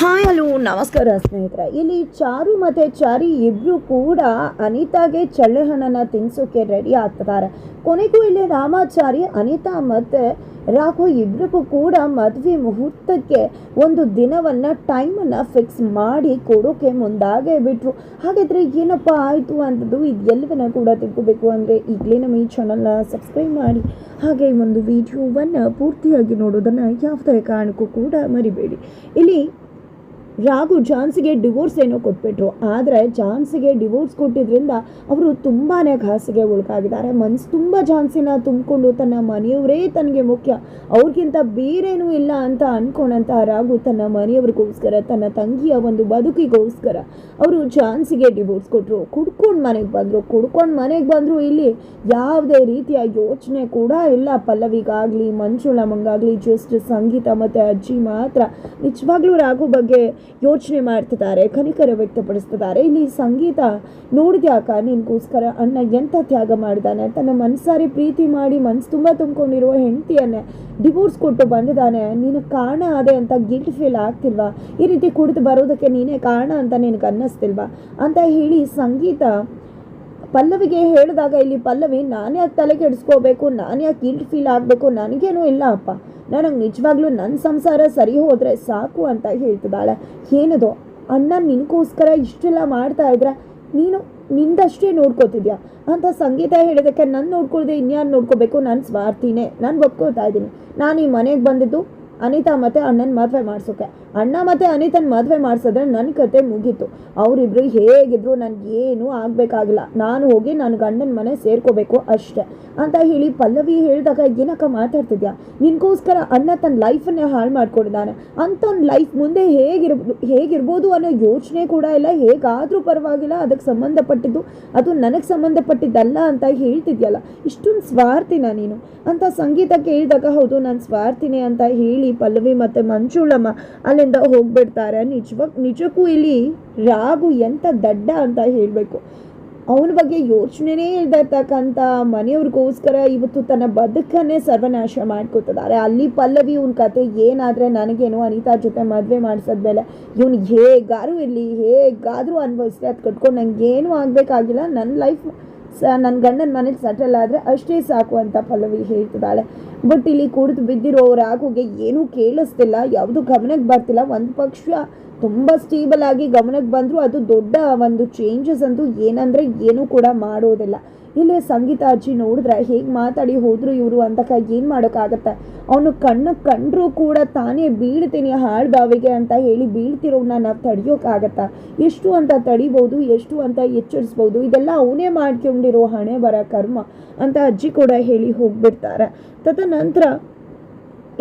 Hi, hello, ನಮಸ್ಕಾರ ಸ್ನೇಹಿತರೆ. ಇಲ್ಲಿ ಚಾರು ಮತ್ತು ಚಾರಿ ಇಬ್ಬರು ಕೂಡ ಅನಿತಾಗೆ ಚಳ್ಳೆಹಣ್ಣನ್ನು ತಿನ್ಸೋಕೆ ರೆಡಿ ಆಗ್ತಿದ್ದಾರೆ. ಕೊನೆಗೂ ಇಲ್ಲಿ ರಾಮಾಚಾರಿ, ಅನಿತಾ ಮತ್ತು ರಾಘು ಇಬ್ಬರಿಗೂ ಕೂಡ ಮದುವೆ ಮುಹೂರ್ತಕ್ಕೆ ಒಂದು ದಿನವನ್ನು ಟೈಮನ್ನು ಫಿಕ್ಸ್ ಮಾಡಿ ಕೊಡೋಕೆ ಮುಂದಾಗೇ ಬಿಟ್ರು. ಹಾಗಾದರೆ ಏನಪ್ಪ ಆಯಿತು ಅಂತದ್ದು ಇದು ಎಲ್ಲವನ್ನ ಕೂಡ ತಿಳ್ಕೋಬೇಕು ಅಂದರೆ ಈಗಲೇ ನಮ್ಮ ಈ ಚಾನಲ್ನ ಸಬ್ಸ್ಕ್ರೈಬ್ ಮಾಡಿ. ಹಾಗೆ ಒಂದು ವಿಡಿಯೋವನ್ನು ಪೂರ್ತಿಯಾಗಿ ನೋಡೋದನ್ನು ಯಾವುದೇ ಕಾರಣಕ್ಕೂ ಕೂಡ ಮರಿಬೇಡಿ. ಇಲ್ಲಿ ರಾಘು ಜಾನ್ಸಿಗೆ ಡಿವೋರ್ಸ್ ಏನೋ ಕೊಟ್ಬಿಟ್ರು. ಆದರೆ ಜಾನ್ಸಿಗೆ ಡಿವೋರ್ಸ್ ಕೊಟ್ಟಿದ್ರಿಂದ ಅವರು ತುಂಬಾ ಘಾಸಿಗೆ ಉಳ್ಕಾಗಿದ್ದಾರೆ ಮನ್ಸು ತುಂಬ ಜಾನ್ಸಿನ ತುಂಬಿಕೊಂಡು ತನ್ನ ಮನೆಯವರೇ ತನಗೆ ಮುಖ್ಯ. ಅವ್ರಿಗಿಂತ ಬೇರೇನೂ ಇಲ್ಲ ಅಂತ ಅನ್ಕೊಂಡಂತ ರಾಘು ತನ್ನ ಮನೆಯವ್ರಿಗೋಸ್ಕರ, ತನ್ನ ತಂಗಿಯ ಒಂದು ಬದುಕಿಗೋಸ್ಕರ ಅವರು ಜಾನ್ಸಿಗೆ ಡಿವೋರ್ಸ್ ಕೊಟ್ಟರು ಕುಡ್ಕೊಂಡು ಮನೆಗೆ ಬಂದರು. ಕುಡ್ಕೊಂಡು ಮನೆಗೆ ಬಂದರು ಇಲ್ಲಿ ಯಾವುದೇ ರೀತಿಯ ಯೋಚನೆ ಕೂಡ ಇಲ್ಲ. ಪಲ್ಲವಿಗಾಗಲಿ, ಮಂಜುಳಮ್ಮಂಗಾಗಲಿ, ಜಸ್ಟ್ ಸಂಗೀತ ಮತ್ತು ಅಜ್ಜಿ ಮಾತ್ರ. ನಿಜವಾಗ್ಲೂ ರಾಘು ಬಗ್ಗೆ ಯೋಚನೆ ಮಾಡ್ತಿದ್ದಾರೆ, ಕನಿಕರ ವ್ಯಕ್ತಪಡಿಸ್ತಿದ್ದಾರೆ. ಇಲ್ಲಿ ಸಂಗೀತ ನೋಡಿದ್ಯಾಕ ನಿನ್ಗೋಸ್ಕರ ಅಣ್ಣ ಎಂಥ ತ್ಯಾಗ ಮಾಡಿದಾನೆ? ತನ್ನ ಮನಸಾರಿ ಪ್ರೀತಿ ಮಾಡಿ ಮನಸ್ಸು ತುಂಬ ತುಂಬಿಕೊಂಡಿರುವ ಹೆಂಡತಿಯನ್ನೇ ಡಿವೋರ್ಸ್ ಕೊಟ್ಟು ಬಂದಿದ್ದಾನೆ. ನೀನು ಕಾರಣ ಅದೇ ಅಂತ ಗಿಲ್ಟ್ ಫೀಲ್ ಆಗ್ತಿಲ್ವಾ? ಈ ರೀತಿ ಕುಡಿದು ಬರೋದಕ್ಕೆ ನೀನೇ ಕಾರಣ ಅಂತ ನಿನಗೆ ಅನ್ನಿಸ್ತಿಲ್ವಾ ಅಂತ ಹೇಳಿ ಸಂಗೀತ ಪಲ್ಲವಿಗೆ ಹೇಳಿದಾಗ ಇಲ್ಲಿ ಪಲ್ಲವಿ, ನಾನು ಯಾಕೆ ತಲೆ ಕೆಡಿಸ್ಕೋಬೇಕು ನಾನು ಯಾಕೆ ಫೀಲ್ ಆಗಬೇಕು? ನನಗೇನು ಇಲ್ಲ ಅಪ್ಪ. ನನಗೆ ನಿಜವಾಗ್ಲೂ ನನ್ನ ಸಂಸಾರ ಸರಿ ಹೋದರೆ ಸಾಕು ಅಂತ ಹೇಳ್ತಿದ್ದಾಳೆ. ಏನದು? ಅಣ್ಣ ನಿನಗೋಸ್ಕರ ಇಷ್ಟೆಲ್ಲ ಮಾಡ್ತಾ ಇದ್ರೆ ನೀನು ನಿಂದಷ್ಟೇ ನೋಡ್ಕೋತಿದ್ಯಾ? ಅಂತ ಸಂಗೀತ ಹೇಳಿದಕ್ಕೆ ನಾನು ನೋಡ್ಕೊಳ್ದೆ ಇನ್ಯಾರು ನೋಡ್ಕೋಬೇಕು? ನಾನು ಸ್ವಾರ್ಥಿನೇ. ನಾನು ಒಪ್ಕೋತಾ ಇದ್ದೀನಿ. ನಾನು ಈ ಮನೆಗೆ ಬಂದಿದ್ದು ಅನಿತಾ ಮತ್ತು ಅಣ್ಣನ ಮದುವೆ ಮಾಡಿಸೋಕೆ. ಅಣ್ಣ ಮತ್ತು ಅನಿತನ ಮದುವೆ ಮಾಡಿಸಿದ್ರೆ ನನ್ನ ಕತೆ ಮುಗೀತು. ಅವರಿಬ್ರು ಹೇಗಿದ್ರು ನನಗೇನು ಆಗಬೇಕಾಗಿಲ್ಲ. ನಾನು ಹೋಗಿ ನನ್ನ ಗಂಡನ ಮನೆ ಸೇರ್ಕೋಬೇಕು ಅಷ್ಟೆ. ಅಂತ ಹೇಳಿ ಪಲ್ಲವಿ ಹೇಳಿದಾಗ ಏನಕ್ಕ ಮಾತಾಡ್ತಿದ್ಯಾ? ನಿನ್ಗೋಸ್ಕರ ಅಣ್ಣ ತನ್ನ ಲೈಫನ್ನೇ ಹಾಳು ಮಾಡ್ಕೊಂಡಿದ್ದಾನೆ ಅಂಥವ್ನ ಲೈಫ್ ಮುಂದೆ ಹೇಗಿರ್, ಹೇಗಿರ್ಬೋದು ಅನ್ನೋ ಯೋಚನೆ ಕೂಡ ಇಲ್ಲ. ಹೇಗಾದರೂ ಪರವಾಗಿಲ್ಲ. ಅದಕ್ಕೆ ಸಂಬಂಧಪಟ್ಟಿದ್ದು, ಅದು ನನಗೆ ಸಂಬಂಧಪಟ್ಟಿದ್ದಲ್ಲ ಅಂತ ಹೇಳ್ತಿದ್ಯಲ್ಲ. ಇಷ್ಟೊಂದು ಸ್ವಾರ್ಥಿನ ನೀನು? ಅಂತ ಸಂಗೀತ ಕೇಳಿದಾಗ ಹೌದು, ನಾನು ಸ್ವಾರ್ಥಿನೇ ಅಂತ ಹೇಳಿ ಪಲ್ಲವಿ ಮತ್ತು ಮಂಜುಳಮ್ಮ ಅಲ್ಲಿಂದ ಹೋಗ್ಬಿಡ್ತಾರೆ. ನಿಜವಾಗ ನಿಜಕ್ಕೂ ಇಲ್ಲಿ ರಾಗು ಎಂಥ ದಡ್ಡ ಅಂತ ಹೇಳಬೇಕು. ಅವನ ಬಗ್ಗೆ ಯೋಚನೆನೇ ಇಲ್ದಿರ್ತಕ್ಕಂಥ ಮನೆಯವ್ರಿಗೋಸ್ಕರ ಇವತ್ತು ತನ್ನ ಬದುಕನ್ನೇ ಸರ್ವನಾಶ ಮಾಡ್ಕೋತಿದ್ದಾರೆ ಅಲ್ಲಿ ಪಲ್ಲವಿ ಇವನ ಕತೆ ಏನಾದರೆ ನನಗೇನು ಅನಿತಾ ಜೊತೆ ಮದುವೆ ಮಾಡಿಸೋದ್ಮೇಲೆ ಇವನು ಹೇಗಾದರೂ ಇರಲಿ, ಹೇಗಾದರೂ ಅನುಭವಿಸ್ಲಿ ಅದು ಕಟ್ಕೊಂಡು ನನಗೇನು ಆಗಬೇಕಾಗಿಲ್ಲ. ನನ್ನ ಲೈಫ್ ಸ ನನ್ನ ಗಂಡನ ಮನೇಲಿ ಸೆಟಲ್ ಆದರೆ ಅಷ್ಟೇ ಸಾಕು ಅಂತ ಪಲ್ಲವಿ ಹೇಳ್ತಿದ್ದಾಳೆ. ಬಟ್ ಇಲ್ಲಿ ಕುಡಿದು ಬಿದ್ದಿರೋ ರಾಘುಗೆ ಏನೂ ಕೇಳಿಸ್ತಿಲ್ಲ, ಯಾವುದು ಗಮನಕ್ಕೆ ಬರ್ತಿಲ್ಲ. ಒಂದು ಪಕ್ಷ ತುಂಬ ಸ್ಟೇಬಲ್ ಆಗಿ ಗಮನಕ್ಕೆ ಬಂದರೂ, ಅದು ದೊಡ್ಡ ಒಂದು ಚೇಂಜಸ್ ಅಂತೂ ಏನಂದರೆ ಏನೂ ಕೂಡ ಮಾಡೋದಿಲ್ಲ. ಇಲ್ಲಿ ಸಂಗೀತ ಅಜ್ಜಿ ನೋಡಿದ್ರೆ ಹೇಗೆ ಮಾತಾಡಿ ಹೋದ್ರು ಇವರು ಅಂತಕ ಏನು ಮಾಡೋಕ್ಕಾಗತ್ತೆ? ಅವನು ಕಣ್ಣು ಕಂಡರೂ ಕೂಡ ತಾನೇ ಬೀಳ್ತೀನಿ ಹಾಳು ಬಾವಿಗೆ ಅಂತ ಹೇಳಿ ಬೀಳ್ತಿರೋನ್ನ ನಾವು ತಡೆಯೋಕ್ಕಾಗತ್ತಾ ಎಷ್ಟು ಅಂತ ತಡಿಬೋದು, ಎಷ್ಟು ಅಂತ ಎಚ್ಚರಿಸ್ಬೋದು, ಇದೆಲ್ಲ ಅವನೇ ಮಾಡ್ಕೊಂಡಿರೋ ಹಣೆ ಬರ ಕರ್ಮ ಅಂತ ಅಜ್ಜಿ ಕೂಡ ಹೇಳಿ ಹೋಗ್ಬಿಡ್ತಾರೆ. ತದನಂತರ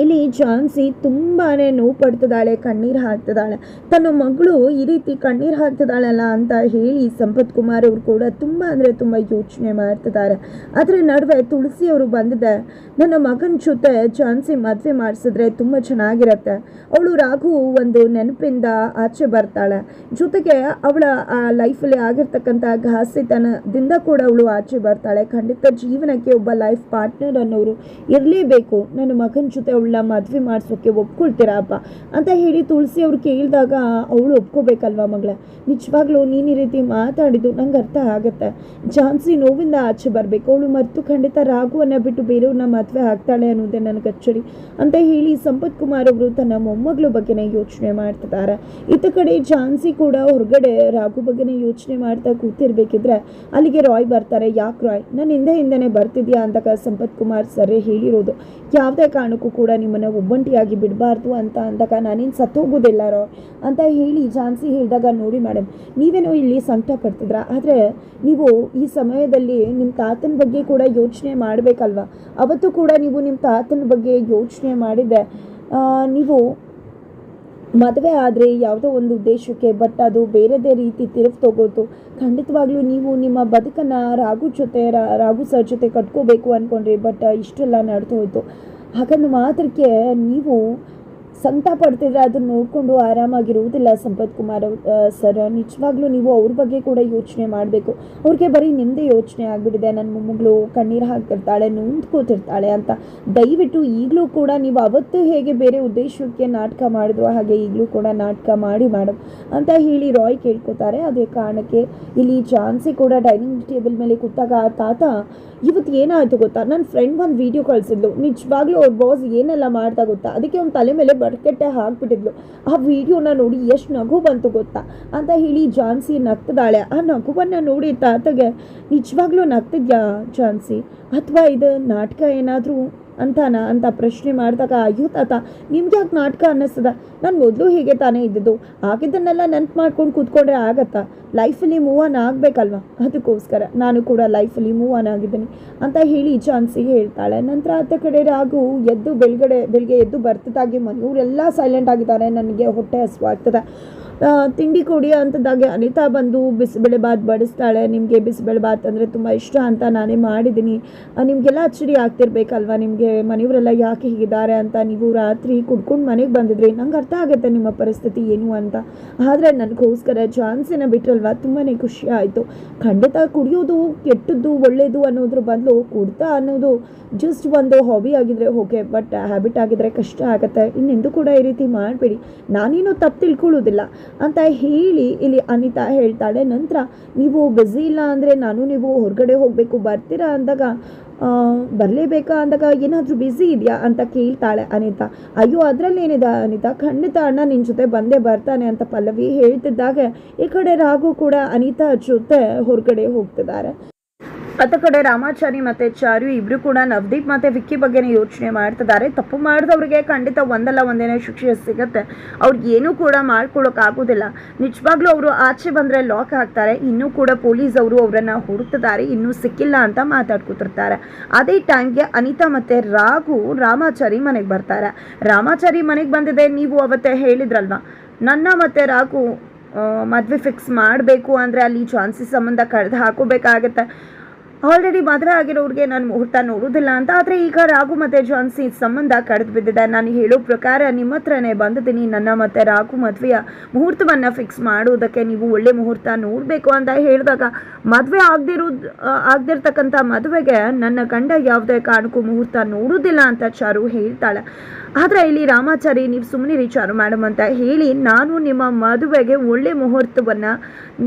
ಇಲ್ಲಿ ಝಾನ್ಸಿ ತುಂಬಾ ನೋವು ಪಡ್ತಿದ್ದಾಳೆ, ಕಣ್ಣೀರು ಹಾಕ್ತಿದ್ದಾಳೆ. ತನ್ನ ಮಗಳು ಈ ರೀತಿ ಕಣ್ಣೀರು ಹಾಕ್ತಿದ್ದಾಳಲ್ಲ ಅಂತ ಹೇಳಿ ಸಂಪತ್ ಕುಮಾರ್ ಅವರು ಕೂಡ ತುಂಬ ಅಂದರೆ ತುಂಬ ಯೋಚನೆ ಮಾಡ್ತಿದ್ದಾರೆ. ಅದರ ನಡುವೆ ತುಳಸಿ ಅವರು ಬಂದಿದೆ. ನನ್ನ ಮಗನ ಜೊತೆ ಝಾನ್ಸಿ ಮದುವೆ ಮಾಡಿಸಿದ್ರೆ ತುಂಬ ಚೆನ್ನಾಗಿರತ್ತೆ. ಅವಳು ರಾಘು ಒಂದು ನೆನಪಿಂದ ಆಚೆ ಬರ್ತಾಳೆ. ಜೊತೆಗೆ ಅವಳ ಆ ಲೈಫಲ್ಲಿ ಆಗಿರ್ತಕ್ಕಂಥ ಘಾಸಿತನದಿಂದ ಕೂಡ ಅವಳು ಆಚೆ ಬರ್ತಾಳೆ. ಖಂಡಿತ ಜೀವನಕ್ಕೆ ಒಬ್ಬ ಲೈಫ್ ಪಾರ್ಟ್ನರ್ ಅನ್ನೋರು ಇರಲೇಬೇಕು. ನನ್ನ ಮಗನ ಜೊತೆ ಅವಳನ್ನ ಮದುವೆ ಮಾಡಿಸೋಕ್ಕೆ ಒಪ್ಕೊಳ್ತೀರಾ ಅಪ್ಪ? ಅಂತ ಹೇಳಿ ತುಳಸಿ ಅವ್ರು ಕೇಳಿದಾಗ ಅವಳು ಒಪ್ಕೋಬೇಕಲ್ವಾ ಮಗಳ? ನಿಜವಾಗ್ಲೂ ನೀನು ಈ ರೀತಿ ಮಾತಾಡಿದ್ದು ನಂಗೆ ಅರ್ಥ ಆಗುತ್ತೆ. ಝಾನ್ಸಿ ನೋವಿಂದ ಆಚೆ ಬರಬೇಕು. ಅವಳು ಮರೆತು ಖಂಡಿತ ರಾಘುವನ್ನ ಬಿಟ್ಟು ಬೇರೆಯವ್ರನ್ನ ಮದುವೆ ಆಗ್ತಾಳೆ ಅನ್ನೋದೇ ನನಗೆ ಅಚ್ಚರಿ. ಅಂತ ಹೇಳಿ ಸಂಪತ್ ಕುಮಾರ್ ಅವರು ತನ್ನ ಮೊಮ್ಮಗಳ ಬಗ್ಗೆನೇ ಯೋಚನೆ ಮಾಡ್ತಿದ್ದಾರೆ ಇತ್ತ ಕಡೆ ಝಾನ್ಸಿ ಕೂಡ ಹೊರಗಡೆ ರಾಘು ಬಗ್ಗೆನೇ ಯೋಚನೆ ಮಾಡ್ತಾ ಕೂತಿರ್ಬೇಕಿದ್ರೆ ಅಲ್ಲಿಗೆ ರಾಯ್ ಬರ್ತಾರೆ. ಯಾಕೆ ರಾಯ್? ನಾನು ಹಿಂದೆ ಹಿಂದೆನೇ ಬರ್ತಿದ್ಯಾ ಅಂತ ಸಂಪತ್ ಕುಮಾರ್ ಸರ್ ಹೇಳಿರೋದು. ಯಾವುದೇ ಕಾರಣಕ್ಕೂ ಕೂಡ ನಿಮ್ಮನ್ನು ಒಬ್ಬಂಟಿಯಾಗಿ ಬಿಡಬಾರ್ದು ಅಂತ ಅಂದಾಗ ನಾನೇನು ಸತ್ತೋಗೋದೆಲ್ಲಾರೋ ಅಂತ ಹೇಳಿ ಝಾನ್ಸಿ ಹೇಳಿದಾಗ ನೋಡಿ ಮೇಡಮ್ ನೀವೇನೋ ಇಲ್ಲಿ ಸಂಕಟ ಪಡ್ತಿದ್ರ, ಆದರೆ ನೀವು ಈ ಸಮಯದಲ್ಲಿ ನಿಮ್ಮ ತಾತನ ಬಗ್ಗೆ ಕೂಡ ಯೋಚನೆ ಮಾಡಬೇಕಲ್ವ? ಅವತ್ತು ಕೂಡ ನೀವು ನಿಮ್ಮ ತಾತನ ಬಗ್ಗೆ ಯೋಚನೆ ಮಾಡಿದೆ ನೀವು ಮದುವೆ ಆದರೆ ಯಾವುದೋ ಒಂದು ಉದ್ದೇಶಕ್ಕೆ ಬಟ್ ಅದು ಬೇರೆದೇ ರೀತಿ ತಿರುವು ತಗೋತು, ಖಂಡಿತವಾಗ್ಲೂ ನೀವು ನಿಮ್ಮ ಬದುಕನ್ನು ರಾಘು ಜೊತೆ ರಾಘು ಸರ್ ಜೊತೆ ಕಟ್ಕೋಬೇಕು ಅಂದ್ಕೊಂಡ್ರಿ ಬಟ್ ಇಷ್ಟೆಲ್ಲ ನಡೆದು ಹೋಯ್ತು ಹಾಗಂದು ಮಾತ್ರಕ್ಕೆ ನೀವು ಸಂಕಟ ಪಡ್ತಿದ್ರೆ ಅದನ್ನ ನೋಡಿಕೊಂಡು ಆರಾಮಾಗಿರುವುದಿಲ್ಲ ಸಂಪತ್ ಕುಮಾರ್ ಸರ್. ನಿಜವಾಗ್ಲೂ ನೀವು ಅವ್ರ ಬಗ್ಗೆ ಕೂಡ ಯೋಚನೆ ಮಾಡಬೇಕು. ಅವ್ರಿಗೆ ಬರೀ ನಿಮ್ಮದೇ ಯೋಚನೆ ಆಗಿಬಿಟ್ಟಿದೆ. ನನ್ನ ಮೊಮ್ಮಗಳು ಕಣ್ಣೀರು ಹಾಕ್ತಿರ್ತಾಳೆ, ನೊಂದ್ಕೋತಿರ್ತಾಳೆ ಅಂತ. ದಯವಿಟ್ಟು ಈಗಲೂ ಕೂಡ ನೀವು ಅವತ್ತು ಹೇಗೆ ಬೇರೆ ಉದ್ದೇಶಕ್ಕೆ ನಾಟಕ ಮಾಡಿದ್ರು ಹಾಗೆ ಈಗಲೂ ಕೂಡ ನಾಟಕ ಮಾಡಿ ಮೇಡಮ್ ಅಂತ ಹೇಳಿ ರಾಯ್ ಕೇಳ್ಕೊತಾರೆ. ಅದೇ ಕಾರಣಕ್ಕೆ ಇಲ್ಲಿ ಚಾನ್ಸಿ ಕೂಡ ಡೈನಿಂಗ್ ಟೇಬಲ್ ಮೇಲೆ ಕೂತಾಗ ಆ ತಾತ, ಇವತ್ತು ಏನಾಯ್ತು ಗೊತ್ತಾ? ನನ್ನ ಫ್ರೆಂಡ್ ಒಂದು ವಿಡಿಯೋ ಕಳಿಸಿದ್ಲು. ನಿಜವಾಗ್ಲೂ ಅವ್ರ ಬಾಸ್ ಏನೆಲ್ಲ ಮಾಡ್ತಾ ಗೊತ್ತಾ? ಅದಕ್ಕೆ ಅವ್ನ ತಲೆ ಮೇಲೆ ಬಡ್ಕೆಟ್ಟೆ ಹಾಕ್ಬಿಟ್ಟಿದ್ಲು ಆ ವಿಡಿಯೋನ ನೋಡಿ ಎಷ್ಟು ನಗು ಬಂತು ಗೊತ್ತಾ? ಅಂತ ಹೇಳಿ ಜಾನ್ಸಿ ನಗ್ತಿದ್ದಾಳೆ ಆ ನಗುವನ್ನು ನೋಡಿ ತಾತಗೆ, ನಿಜವಾಗ್ಲೂ ನಗ್ತಿದ್ಯಾ ಜಾನ್ಸಿ? ಅಥವಾ ಇದು ನಾಟಕ ಏನಾದರೂ ಅಂತಾನ ಅಂತ ಪ್ರಶ್ನೆ ಮಾಡಿದಾಗ ಅಯ್ಯೋ ತಾತ, ನಿಮ್ಗೆ ಯಾಕೆ ನಾಟಕ ಅನ್ನಿಸ್ತದ? ನಾನು ಮೊದಲು ಹೀಗೆ ತಾನೇ ಇದ್ದಿದ್ದು. ಆಗಿದ್ದನ್ನೆಲ್ಲ ನೆನ್ಪು ಮಾಡ್ಕೊಂಡು ಕೂತ್ಕೊಂಡ್ರೆ ಆಗತ್ತಾ? ಲೈಫಲ್ಲಿ ಮೂವ್ ಆನ್ ಆಗಬೇಕಲ್ವ? ಅದಕ್ಕೋಸ್ಕರ ನಾನು ಕೂಡ ಲೈಫಲ್ಲಿ ಮೂವ್ ಆನ್ ಆಗಿದ್ದೀನಿ ಅಂತ ಹೇಳಿ ಚಾನ್ಸಿ ಹೇಳ್ತಾಳೆ. ನಂತರ ಆತ ಕಡೆ ರಾಗು ಎದ್ದು ಬೆಳಗಡೆ, ಬೆಳಗ್ಗೆ ಎದ್ದು ಬರ್ತದಾಗಿ ಮನೆಯವರೆಲ್ಲ ಸೈಲೆಂಟ್ ಆಗಿದ್ದಾರೆ. ನನಗೆ ಹೊಟ್ಟೆ ಹಸುವಾಗ್ತದೆ. ತಿಂಡಿ ಕೊಡಿ ಅಂತದಾಗೆ ಅನಿತಾ ಬಂದು ಬಿಸಿಬೇಳೆ ಬಾತ್ ಬಡಿಸ್ತಾಳೆ. ನಿಮಗೆ ಬಿಸಿಬೇಳೆ ಬಾತ್ ಅಂದರೆ ತುಂಬ ಇಷ್ಟ ಅಂತ ನಾನೇ ಮಾಡಿದ್ದೀನಿ. ನಿಮಗೆಲ್ಲ ಅಚ್ಚರಿ ಆಗ್ತಿರ್ಬೇಕಲ್ವ? ನಿಮಗೆ ಮನೆಯವರೆಲ್ಲ ಯಾಕೆ ಹೀಗಿದ್ದಾರೆ ಅಂತ ನೀವು ರಾತ್ರಿ ಕುಡ್ಕೊಂಡು ಮನೆಗೆ ಬಂದಿದ್ರಿ. ನಂಗೆ ಅರ್ಥ ಆಗುತ್ತೆ ನಿಮ್ಮ ಪರಿಸ್ಥಿತಿ ಏನು ಅಂತ. ಆದರೆ ನನಗೋಸ್ಕರ ಚಾನ್ಸಿನ ಬಿಟ್ರಲ್ವ? ತುಂಬಾ ಖುಷಿ ಆಯಿತು. ಖಂಡಿತ ಕುಡಿಯೋದು ಕೆಟ್ಟದ್ದು ಒಳ್ಳೆಯದು ಅನ್ನೋದ್ರ ಬದಲು ಕುಡ್ತಾ ಅನ್ನೋದು ಜಸ್ಟ್ ಒಂದು ಹಾಬಿ ಆಗಿದ್ರೆ ಓಕೆ ಬಟ್ ಹ್ಯಾಬಿಟ್ ಆಗಿದ್ರೆ ಕಷ್ಟ ಆಗುತ್ತೆ. ಇನ್ನೆಂದು ಕೂಡ ಈ ರೀತಿ ಮಾಡಬೇಡಿ. ನಾನೇನು ತಪ್ಪು ತಿಳ್ಕೊಳ್ಳೋದಿಲ್ಲ. ಅಂತ ಹೇಳಿ ಇಲ್ಲಿ ಅನಿತಾ ಹೇಳ್ತಾಳೆ, ನಂತರ ನೀವು ಬ್ಯುಸಿ ಇಲ್ಲ ಅಂದರೆ ನಾನು ನೀವು ಹೊರಗಡೆ ಹೋಗಬೇಕು, ಬರ್ತೀರಾ ಅಂದಾಗ ಬರಲೇಬೇಕಾ ಅಂದಾಗ ಏನಾದರೂ ಬ್ಯುಸಿ ಇದೆಯಾ ಅಂತ ಕೇಳ್ತಾಳೆ ಅನಿತಾ. ಅಯ್ಯೋ, ಅದರಲ್ಲಿ ಏನಿದೆ ಅನಿತಾ? ಖಂಡಿತ ಅಣ್ಣ ನಿನ್ನ ಜೊತೆ ಬಂದೇ ಬರ್ತಾನೆ ಅಂತ ಪಲ್ಲವಿ ಹೇಳ್ತಿದ್ದಾಗ, ಈ ಕಡೆ ರಾಘು ಕೂಡ ಅನಿತಾ ಜೊತೆ ಹೊರಗಡೆ ಹೋಗ್ತಿದ್ದಾರೆ. ಅತ್ತ ಕಡೆ ರಾಮಾಚಾರಿ ಮತ್ತೆ ಚಾರು ಇಬ್ರು ಕೂಡ ನವದೀಪ್ ಮತ್ತೆ ವಿಕ್ಕಿ ಬಗ್ಗೆನೇ ಯೋಚನೆ ಮಾಡ್ತಿದ್ದಾರೆ. ತಪ್ಪು ಮಾಡಿದವ್ರಿಗೆ ಖಂಡಿತ ಒಂದಲ್ಲ ಒಂದೇನೇ ಶಿಕ್ಷೆ ಸಿಗುತ್ತೆ. ಅವ್ರಿಗೆ ಏನೂ ಕೂಡ ಮಾಡ್ಕೊಳ್ಳೋಕ್ಕಾಗೋದಿಲ್ಲ ನಿಜವಾಗ್ಲೂ ಅವರು ಆಚೆ ಬಂದ್ರೆ ಲಾಕ್ ಹಾಕ್ತಾರೆ. ಇನ್ನೂ ಕೂಡ ಪೊಲೀಸ್ ಅವರು ಅವರನ್ನು ಹುಡುಕ್ತಿದ್ದಾರೆ. ಇನ್ನೂ ಸಿಕ್ಕಿಲ್ಲ ಅಂತ ಮಾತಾಡ್ಕೊತಿರ್ತಾರೆ. ಅದೇ ಟೈಮ್ಗೆ ಅನಿತಾ ಮತ್ತೆ ರಾಘು ರಾಮಾಚಾರಿ ಮನೆಗೆ ಬರ್ತಾರೆ. ರಾಮಾಚಾರಿ ಮನೆಗೆ ಬಂದಿದೆ ನೀವು ಅವತ್ತೇ ಹೇಳಿದ್ರಲ್ವ? ನನ್ನ ಮತ್ತೆ ರಾಘು ಮದುವೆ ಫಿಕ್ಸ್ ಮಾಡಬೇಕು ಅಂದರೆ ಅಲ್ಲಿ ಚಾನ್ಸಸ್ ಸಂಬಂಧ ಕಳೆದು ಹಾಕೋಬೇಕಾಗತ್ತೆ. ಆಲ್ರೆಡಿ ಮದುವೆ ಆಗಿರೋರಿಗೆ ನಾನು ಮುಹೂರ್ತ ನೋಡೋದಿಲ್ಲ ಅಂತ. ಆದರೆ ಈಗ ರಾಘು ಮತ್ತು ಜಾನ್ಸಿ ಸಂಬಂಧ ಕಡಿದು ಬಿದ್ದಿದೆ. ನಾನು ಹೇಳೋ ಪ್ರಕಾರ ನಿಮ್ಮ ಹತ್ರನೇ ಬಂದಿದ್ದೀನಿ. ನನ್ನ ಮತ್ತು ರಾಘು ಮದುವೆಯ ಮುಹೂರ್ತವನ್ನು ಫಿಕ್ಸ್ ಮಾಡೋದಕ್ಕೆ ನೀವು ಒಳ್ಳೆ ಮುಹೂರ್ತ ನೋಡಬೇಕು ಅಂತ ಹೇಳಿದಾಗ ಮದುವೆ ಆಗದಿರೋ ಆಗದಿರ್ತಕ್ಕಂಥ ಮದುವೆಗೆ ನನ್ನ ಗಂಡ ಯಾವುದೇ ಕಾರಣಕ್ಕೂ ಮುಹೂರ್ತ ನೋಡೋದಿಲ್ಲ ಅಂತ ಚಾರು ಹೇಳ್ತಾಳೆ. ಆದರೆ ಇಲ್ಲಿ ರಾಮಾಚಾರಿ, ನೀವು ಸುಮ್ಮನೆ ಚಾರು ಮೇಡಮ್ ಅಂತ ಹೇಳಿ ನಾನು ನಿಮ್ಮ ಮದುವೆಗೆ ಒಳ್ಳೆ ಮುಹೂರ್ತವನ್ನು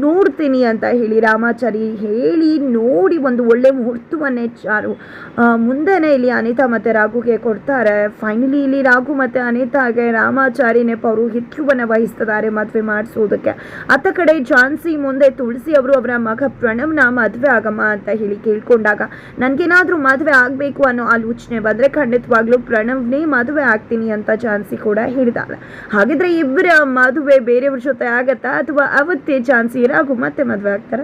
ನೋಡ್ತೀನಿ ಅಂತ ಹೇಳಿ ರಾಮಾಚಾರಿ ಹೇಳಿ ನೋಡಿ ಒಂದು ಒಳ್ಳೆ ಮುಹೂರ್ತವನ್ನೇ ಚಾರು. ಮುಂದೆನೇ ಇಲ್ಲಿ ಅನಿತಾ ಮತ್ತು ರಾಘುಗೆ ಕೊಡ್ತಾರೆ. ಫೈನಲಿ ಇಲ್ಲಿ ರಾಘು ಮತ್ತು ಅನಿತಾಗೆ ರಾಮಾಚಾರಿನೇ ಪೌರೋಹಿತ್ಯವನ್ನು ವಹಿಸ್ತಿದ್ದಾರೆ ಮದುವೆ ಮಾಡಿಸೋದಕ್ಕೆ. ಅತ್ತ ಕಡೆ ಝಾನ್ಸಿ ಮುಂದೆ ತುಳಸಿ ಅವರು ಅವರ ಮಗ ಪ್ರಣವ್ನ ಮದುವೆ ಆಗಮ್ಮ ಅಂತ ಹೇಳಿ ಕೇಳ್ಕೊಂಡಾಗ, ನನಗೇನಾದರೂ ಮದುವೆ ಆಗಬೇಕು ಅನ್ನೋ ಆಲೋಚನೆ ಬಂದರೆ ಖಂಡಿತವಾಗ್ಲೂ ಪ್ರಣವ್ನೇ ಮದುವೆ ಆಗ್ತೀನಿ ಅಂತ ಝಾನ್ಸಿ ಕೂಡ ಹೇಳಿದಾಳೆ. ಹಾಗಿದ್ರೆ ಇಬ್ಬರ ಮದುವೆ ಬೇರೆಯವ್ರ ಜೊತೆ ಆಗತ್ತಾ ಅಥವಾ ಅವತ್ತೇ ಝಾನ್ಸಿ ರಾಘು ಮತ್ತೆ ಮದುವೆ ಆಗ್ತಾರೆ?